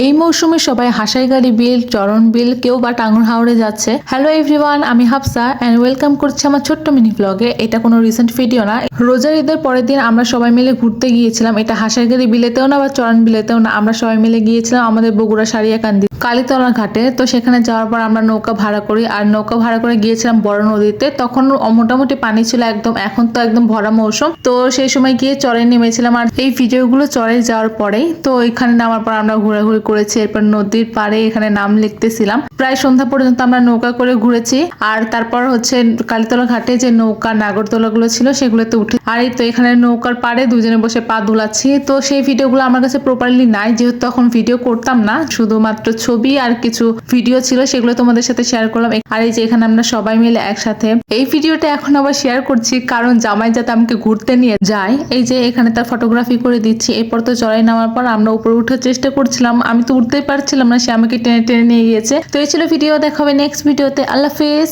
এই মৌসুমে সবাই হাসাইগাড়ি বিল, চরণ বিল, কেউ বা টাঙ্গুর হাওড়ে যাচ্ছে। হ্যালো এভরিওয়ান আমি হাফসা অ্যান্ড ওয়েলকাম করছি আমার ছোট্ট মিনি ব্লগে এটা কোনো রিসেন্ট ভিডিও না। রোজার ঈদের পরের দিন আমরা সবাই মিলে ঘুরতে গিয়েছিলাম। এটা হাসাইগাড়ি বিলেতেও না বা চরণ বিলেতেও না, আমরা সবাই মিলে গিয়েছিলাম আমাদের বগুড়া সারিয়াকান্দি। কালীতলা ঘাটে, তো সেখানে যাওয়ার পর আমরা নৌকা ভাড়া করি। আর নৌকা ভাড়া করে গিয়েছিলাম বড় নদীতে। তখন মোটামুটি পানি ছিল একদম, এখন তো একদম ভরা মৌসুম। তো সেই সময় গিয়ে চরে নেমেছিলাম। আর এই ভিডিওগুলো চরে যাওয়ার পরেই, তো এখানে নামার পর আমরা ঘোরাঘুরি করেছি। এরপর নদীর পাড়ে এখানে নাম লিখতেছিলাম। প্রায় সন্ধ্যা পর্যন্ত আমরা নৌকা করে ঘুরেছি। আর তারপর হচ্ছে কালীতলা ঘাটে যে নৌকা নাগরদোলা গুলো ছিল, সেগুলোতে উঠে আর এই তো এখানে নৌকার পাড়ে দুজনে বসে পা দুলাচ্ছি। তো সেই ভিডিওগুলো আমার কাছে প্রপারলি নাই। যেহেতু তখন ভিডিও করতাম না, শুধুমাত্র ছবি আর কিছু ভিডিও ছিল, সেগুলো তোমাদের সাথে শেয়ার করলাম। আর এই যে এখানে আমরা সবাই মিলে একসাথে। এই ভিডিওটা এখন আবার শেয়ার করছি, কারণ জামাই যাতে আমাকে ঘুরতে নিয়ে যায়। এই যে এখানে তার ফটোগ্রাফি করে দিচ্ছি। এরপর তো চড়াই নামার পর আমরা উপরে উঠার চেষ্টা করছিলাম। আমি তো উঠতেই পারছিলাম না, সে আমাকে টেনে টেনে নিয়ে গিয়েছে। তো এই ছিল ভিডিও দেখাবে নেক্সট ভিডিওতে আল্লাহ হাফেজ।